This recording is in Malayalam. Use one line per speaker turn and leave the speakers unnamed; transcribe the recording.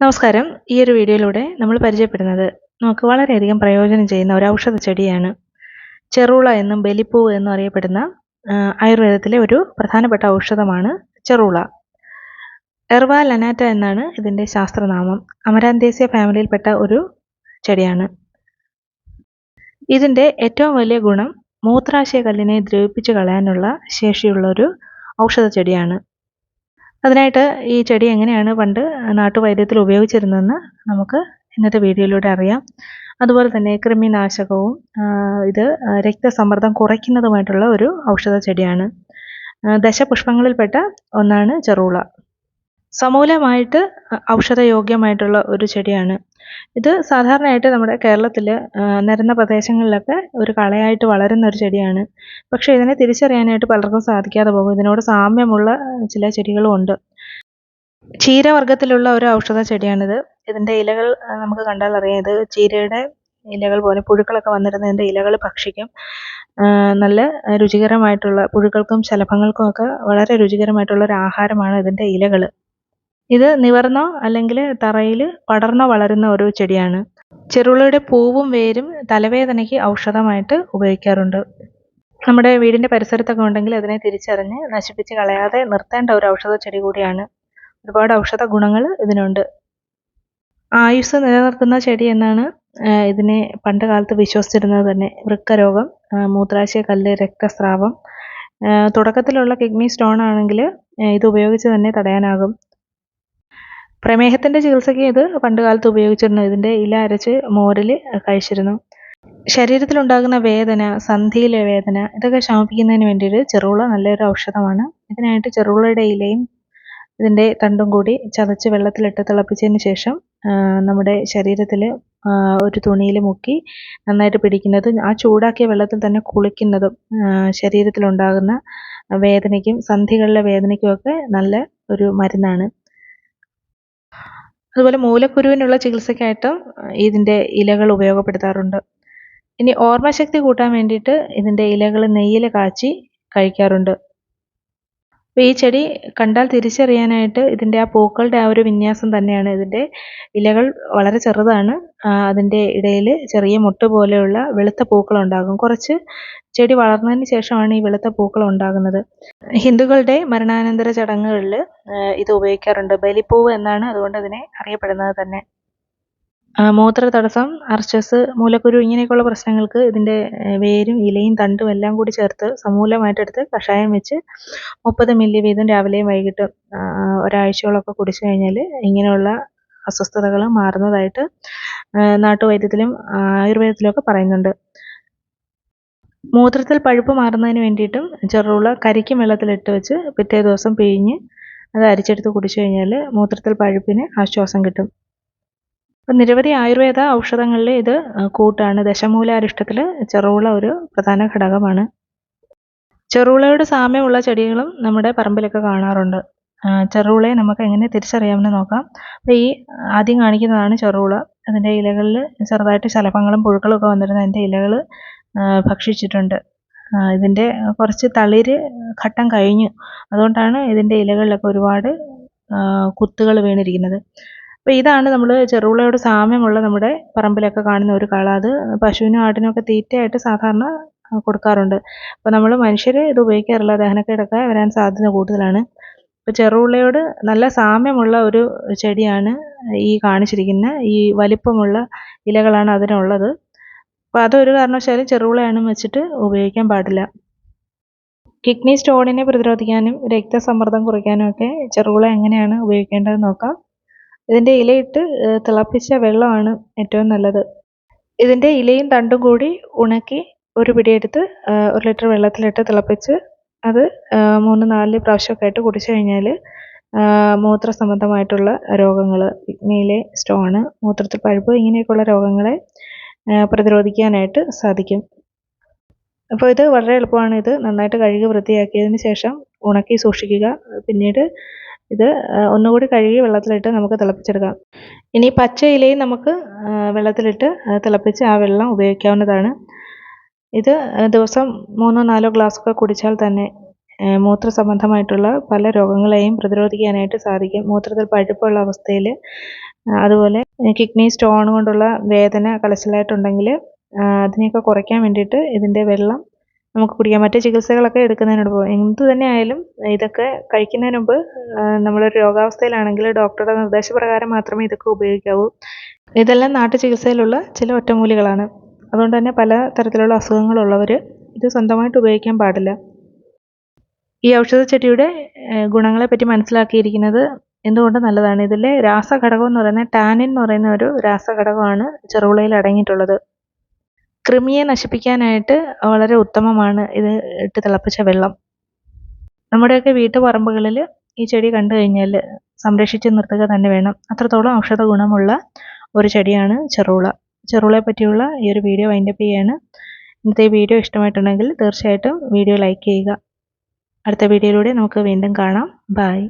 നമസ്കാരം. ഈ ഒരു വീഡിയോയിലൂടെ നമ്മൾ പരിചയപ്പെടുന്നത് നമുക്ക് വളരെയധികം പ്രയോജനം ചെയ്യുന്ന ഒരു ഔഷധ ചെടിയാണ്. ചെറുള എന്നും ബലിപ്പൂവ് എന്നും അറിയപ്പെടുന്ന ആയുർവേദത്തിലെ ഒരു പ്രധാനപ്പെട്ട ഔഷധമാണ് ചെറുള. എർവ ലനാറ്റ എന്നാണ് ഇതിന്റെ ശാസ്ത്രനാമം. അമരാന്തേസ്യ ഫാമിലിയിൽപ്പെട്ട ഒരു ചെടിയാണ്. ഇതിന്റെ ഏറ്റവും വലിയ ഗുണം മൂത്രാശയ കല്ലിനെ ദ്രവിപ്പിച്ച് കളയാനുള്ള ശേഷിയുള്ള ഒരു ഔഷധ ചെടിയാണ്. അതിനായിട്ട് ഈ ചെടി എങ്ങനെയാണ് പണ്ട് നാട്ടുവൈദ്യത്തിൽ ഉപയോഗിച്ചിരുന്നതെന്ന് നമുക്ക് ഇന്നത്തെ വീഡിയോയിലൂടെ അറിയാം. അതുപോലെ തന്നെ കൃമിനാശകവും ഇത് രക്തസമ്മർദ്ദം കുറയ്ക്കുന്നതുമായിട്ടുള്ള ഒരു ഔഷധ ചെടിയാണ്. ദശപുഷ്പങ്ങളിൽപ്പെട്ട ഒന്നാണ് ചെറുള. സമൂലമായിട്ട് ഔഷധയോഗ്യമായിട്ടുള്ള ഒരു ചെടിയാണ്. ഇത് സാധാരണയായിട്ട് നമ്മുടെ കേരളത്തിൽ നിരന്ന പ്രദേശങ്ങളിലൊക്കെ ഒരു കളയായിട്ട് വളരുന്ന ഒരു ചെടിയാണ്. പക്ഷേ ഇതിനെ തിരിച്ചറിയാനായിട്ട് പലർക്കും സാധിക്കാതെ പോകും. ഇതിനോട് സാമ്യമുള്ള ചില ചെടികളും ഉണ്ട്. ചീരവർഗത്തിലുള്ള ഒരു ഔഷധ ചെടിയാണിത്. ഇതിന്റെ ഇലകൾ നമുക്ക് കണ്ടാൽ അറിയാം. ഇത് ചീരയുടെ ഇലകൾ പോലെ പുഴുക്കളൊക്കെ വന്നിരുന്ന ഇതിന്റെ ഇലകൾ ഭക്ഷിക്കും. നല്ല രുചികരമായിട്ടുള്ള പുഴുക്കൾക്കും ശലഭങ്ങൾക്കും ഒക്കെ വളരെ രുചികരമായിട്ടുള്ള ഒരു ആഹാരമാണ് ഇതിന്റെ ഇലകൾ ഇത് നിവർന്നോ അല്ലെങ്കിൽ തറയിൽ പടർന്നോ വളരുന്ന ഒരു ചെടിയാണ്. ചെറുളയുടെ പൂവും വേരും തലവേദനയ്ക്ക് ഔഷധമായിട്ട് ഉപയോഗിക്കാറുണ്ട്. നമ്മുടെ വീടിന്റെ പരിസരത്തൊക്കെ ഉണ്ടെങ്കിൽ അതിനെ തിരിച്ചറിഞ്ഞ് നശിപ്പിച്ച് കളയാതെ നിർത്തേണ്ട ഒരു ഔഷധ ചെടി കൂടിയാണ്. ഒരുപാട് ഔഷധ ഗുണങ്ങൾ ഇതിനുണ്ട്. ആയുസ് നിലനിർത്തുന്ന ചെടി എന്നാണ് ഇതിനെ പണ്ട് കാലത്ത് വിശ്വസിച്ചിരുന്നത് തന്നെ. വൃക്കരോഗം മൂത്രാശയ കല്ല് രക്തസ്രാവം തുടക്കത്തിലുള്ള കിഡ്നി സ്റ്റോൺ ആണെങ്കിൽ ഇത് ഉപയോഗിച്ച് തന്നെ തടയാനാകും. പ്രമേഹത്തിന്റെ ചികിത്സയ്ക്ക് ഇത് പണ്ട് കാലത്ത് ഉപയോഗിച്ചിരുന്നു ഇതിന്റെ ഇല അരച്ച് മോരിൽ കഴിച്ചിരുന്നു. ശരീരത്തിലുണ്ടാകുന്ന വേദന സന്ധിയിലെ വേദന ഇതൊക്കെ ശമിപ്പിക്കുന്നതിന് വേണ്ടിയിട്ട് ചെറുള നല്ലൊരു ഔഷധമാണ്. ഇതിനായിട്ട് ചെറുളയുടെ ഇലയും ഇതിന്റെ തണ്ടും കൂടി ചതച്ച് വെള്ളത്തിലിട്ട് തിളപ്പിച്ചതിന് ശേഷം നമ്മുടെ ശരീരത്തിൽ ഒരു തുണിയിൽ മുക്കി നന്നായിട്ട് പിടിക്കുന്നതും ആ ചൂടാക്കിയ വെള്ളത്തിൽ തന്നെ കുളിക്കുന്നതും ശരീരത്തിലുണ്ടാകുന്ന വേദനയ്ക്കും സന്ധികളിലെ വേദനയ്ക്കുമൊക്കെ നല്ല ഒരു മരുന്നാണ്. അതുപോലെ മൂലക്കുരുവിനുള്ള ചികിത്സയ്ക്കായിട്ടും ഇതിന്റെ ഇലകൾ ഉപയോഗപ്പെടുത്താറുണ്ട്. ഇനി ഓർമ്മശക്തി കൂട്ടാൻ വേണ്ടിയിട്ട് ഇതിന്റെ ഇലകൾ നെയ്യിൽ കാച്ചി കഴിക്കാറുണ്ട്. അപ്പോൾ ഈ ചെടി കണ്ടാൽ തിരിച്ചറിയാനായിട്ട് ഇതിന്റെ ആ പൂക്കളുടെ ആ ഒരു വിന്യാസം തന്നെയാണ്. ഇതിന്റെ ഇലകൾ വളരെ ചെറുതാണ്. അതിന്റെ ഇടയിൽ ചെറിയ മുട്ട് പോലെയുള്ള വെളുത്ത പൂക്കളുണ്ടാകും. കുറച്ച് ചെടി വളർന്നതിന് ശേഷമാണ് ഈ വെളുത്ത പൂക്കൾ ഉണ്ടാകുന്നത്. ഹിന്ദുക്കളുടെ മരണാനന്തര ചടങ്ങുകളിൽ ഇത് ഉപയോഗിക്കാറുണ്ട്. ബലിപ്പൂവ് എന്നാണ് അതുകൊണ്ട് അതിനെ അറിയപ്പെടുന്നത് തന്നെ. ആ, മൂത്ര തടസ്സം അർച്ചസ് മൂലക്കുരു ഇങ്ങനെയൊക്കെയുള്ള പ്രശ്നങ്ങൾക്ക് ഇതിന്റെ വേരും ഇലയും തണ്ടും എല്ലാം കൂടി ചേർത്ത് സമൂലമായിട്ടെടുത്ത് കഷായം വെച്ച് മുപ്പത് മില്ലി വീതം രാവിലെയും വൈകിട്ടും ഒരാഴ്ചയോളമൊക്കെ കുടിച്ചു കഴിഞ്ഞാൽ ഇങ്ങനെയുള്ള അസ്വസ്ഥതകൾ മാറുന്നതായിട്ട് നാട്ടുവൈദ്യത്തിലും നാട്ടുവൈദ്യത്തിലും ആയുർവേദത്തിലുമൊക്കെ പറയുന്നുണ്ട്. മൂത്രത്തിൽ പഴുപ്പ് മാറുന്നതിന് വേണ്ടിയിട്ടും ചെറുള്ള കരിക്കും വെള്ളത്തിലിട്ട് വെച്ച് പിറ്റേ ദിവസം പിഴിഞ്ഞ് അത് അരിച്ചെടുത്ത് കുടിച്ചു കഴിഞ്ഞാൽ മൂത്രത്തിൽ പഴുപ്പിന് ആശ്വാസം കിട്ടും. അപ്പം നിരവധി ആയുർവേദ ഔഷധങ്ങളിൽ ഇത് കൂട്ടാണ്. ദശമൂലാരിഷ്ടത്തിൽ ചെറുള ഒരു പ്രധാന ഘടകമാണ്. ചെറുളയോട് സാമ്യമുള്ള ചെടികളും നമ്മുടെ പറമ്പിലൊക്കെ കാണാറുണ്ട്. ചെറുളയെ നമുക്ക് എങ്ങനെ തിരിച്ചറിയാമെന്ന് നോക്കാം. അപ്പോൾ ഈ ആദ്യം കാണിക്കുന്നതാണ് ചെറുള. അതിന്റെ ഇലകളിൽ ചെറുതായിട്ട് ശലഭങ്ങളും പുഴുക്കളും ഒക്കെ വന്നിരുന്ന അതിന്റെ ഇലകൾ ഭക്ഷിച്ചിട്ടുണ്ട്. ഇതിന്റെ കുറച്ച് തളിര് ഘട്ടം കഴിഞ്ഞു. അതുകൊണ്ടാണ് ഇതിന്റെ ഇലകളിലൊക്കെ ഒരുപാട് കുത്തുകൾ വീണിരിക്കുന്നത്. അപ്പോൾ ഇതാണ് നമ്മൾ ചെറുളയോട് സാമ്യമുള്ള നമ്മുടെ പറമ്പിലൊക്കെ കാണുന്ന ഒരു കള. അത് പശുവിനും ആടിനും ഒക്കെ തീറ്റയായിട്ട് സാധാരണ കൊടുക്കാറുണ്ട്. അപ്പോൾ നമ്മൾ മനുഷ്യർ ഇത് ഉപയോഗിക്കാറില്ല. ദഹനക്കേടൊക്കെ വരാൻ സാധ്യത കൂടുതലാണ്. അപ്പോൾ ചെറുള്ളയോട് നല്ല സാമ്യമുള്ള ഒരു ചെടിയാണ് ഈ കാണിച്ചിരിക്കുന്ന ഈ വലിപ്പമുള്ള ഇലകളാണ് അതിനുള്ളത്. അപ്പോൾ അതൊരു കാരണവശാലും ചെറുളയാണ് വെച്ചിട്ട് ഉപയോഗിക്കാൻ പാടില്ല. കിഡ്നി സ്റ്റോണിനെ പ്രതിരോധിക്കാനും രക്തസമ്മർദ്ദം കുറയ്ക്കാനും ഒക്കെ ചെറുള എങ്ങനെയാണ് ഉപയോഗിക്കേണ്ടതെന്ന് നോക്കാം. ഇതിന്റെ ഇലയിട്ട് തിളപ്പിച്ച വെള്ളമാണ് ഏറ്റവും നല്ലത്. ഇതിന്റെ ഇലയും തണ്ടും കൂടി ഉണക്കി ഒരു പിടിയെടുത്ത് ഒരു ലിറ്റർ വെള്ളത്തിലിട്ട് തിളപ്പിച്ച് അത് മൂന്ന് നാല് പ്രാവശ്യമൊക്കെ ആയിട്ട് കുടിച്ചു കഴിഞ്ഞാൽ മൂത്ര സംബന്ധമായിട്ടുള്ള രോഗങ്ങൾ കിഡ്നിയിലെ സ്റ്റോണ് മൂത്രത്തിൽ പഴുപ്പ് ഇങ്ങനെയൊക്കെയുള്ള രോഗങ്ങളെ പ്രതിരോധിക്കാനായിട്ട് സാധിക്കും. അപ്പോൾ ഇത് വളരെ എളുപ്പമാണ് ഇത് നന്നായിട്ട് കഴുകി വൃത്തിയാക്കിയതിന് ശേഷം ഉണക്കി സൂക്ഷിക്കുക. പിന്നീട് ഇത് ഒന്നുകൂടി കഴുകി വെള്ളത്തിലിട്ട് നമുക്ക് തിളപ്പിച്ചെടുക്കാം. ഇനി പച്ച ഇലയും നമുക്ക് വെള്ളത്തിലിട്ട് തിളപ്പിച്ച് ആ വെള്ളം ഉപയോഗിക്കാവുന്നതാണ്. ഇത് ദിവസം മൂന്നോ നാലോ ഗ്ലാസ്സൊക്കെ കുടിച്ചാൽ തന്നെ മൂത്ര സംബന്ധമായിട്ടുള്ള പല രോഗങ്ങളെയും പ്രതിരോധിക്കാനായിട്ട് സാധിക്കും. മൂത്രത്തിൽ പഴുപ്പുള്ള അവസ്ഥയിൽ അതുപോലെ കിഡ്നി സ്റ്റോൺ കൊണ്ടുള്ള വേദന കലശലായിട്ടുണ്ടെങ്കിൽ അതിനെയൊക്കെ കുറയ്ക്കാൻ വേണ്ടിയിട്ട് ഇതിന്റെ വെള്ളം നമുക്ക് കുടിക്കാം മറ്റ് ചികിത്സകളൊക്കെ എടുക്കുന്നതിനോട് എന്ത് തന്നെ ആയാലും ഇതൊക്കെ കഴിക്കുന്നതിന് മുമ്പ് നമ്മളൊരു രോഗാവസ്ഥയിലാണെങ്കിൽ ഡോക്ടറുടെ നിർദ്ദേശപ്രകാരം മാത്രമേ ഇതൊക്കെ ഉപയോഗിക്കാവൂ. ഇതെല്ലാം നാട്ടു ചികിത്സയിലുള്ള ചില ഒറ്റമൂലികളാണ്. അതുകൊണ്ട് തന്നെ പല തരത്തിലുള്ള അസുഖങ്ങളുള്ളവർ ഇത് സ്വന്തമായിട്ട് ഉപയോഗിക്കാൻ പാടില്ല. ഈ ഔഷധച്ചെടിയുടെ ഗുണങ്ങളെപ്പറ്റി മനസ്സിലാക്കിയിരിക്കുന്നത് എന്തുകൊണ്ട് നല്ലതാണ്? ഇതിലെ രാസഘടകം എന്ന് പറയുന്നത് ടാനിൻ എന്ന് പറയുന്ന ഒരു രാസഘടകമാണ് ചെറുപുളയിൽ അടങ്ങിയിട്ടുള്ളത്. കൃമിയെ നശിപ്പിക്കാനായിട്ട് വളരെ ഉത്തമമാണ് ഇത് ഇട്ട് തിളപ്പിച്ച വെള്ളം. നമ്മുടെയൊക്കെ വീട്ടുപറമ്പുകളിൽ ഈ ചെടി കണ്ടു കഴിഞ്ഞാൽ സംരക്ഷിച്ച് നിർത്തുക തന്നെ വേണം. അത്രത്തോളം ഔഷധ ഗുണമുള്ള ഒരു ചെടിയാണ് ചെറുള. ചെറുളയെ പറ്റിയുള്ള ഈ ഒരു വീഡിയോ വൈൻഡപ്പ് ചെയ്യാണ്. ഇന്നത്തെ വീഡിയോ ഇഷ്ടമായിട്ടുണ്ടെങ്കിൽ തീർച്ചയായിട്ടും വീഡിയോ ലൈക്ക് ചെയ്യുക. അടുത്ത വീഡിയോയിലൂടെ നമുക്ക് വീണ്ടും കാണാം. ബായ്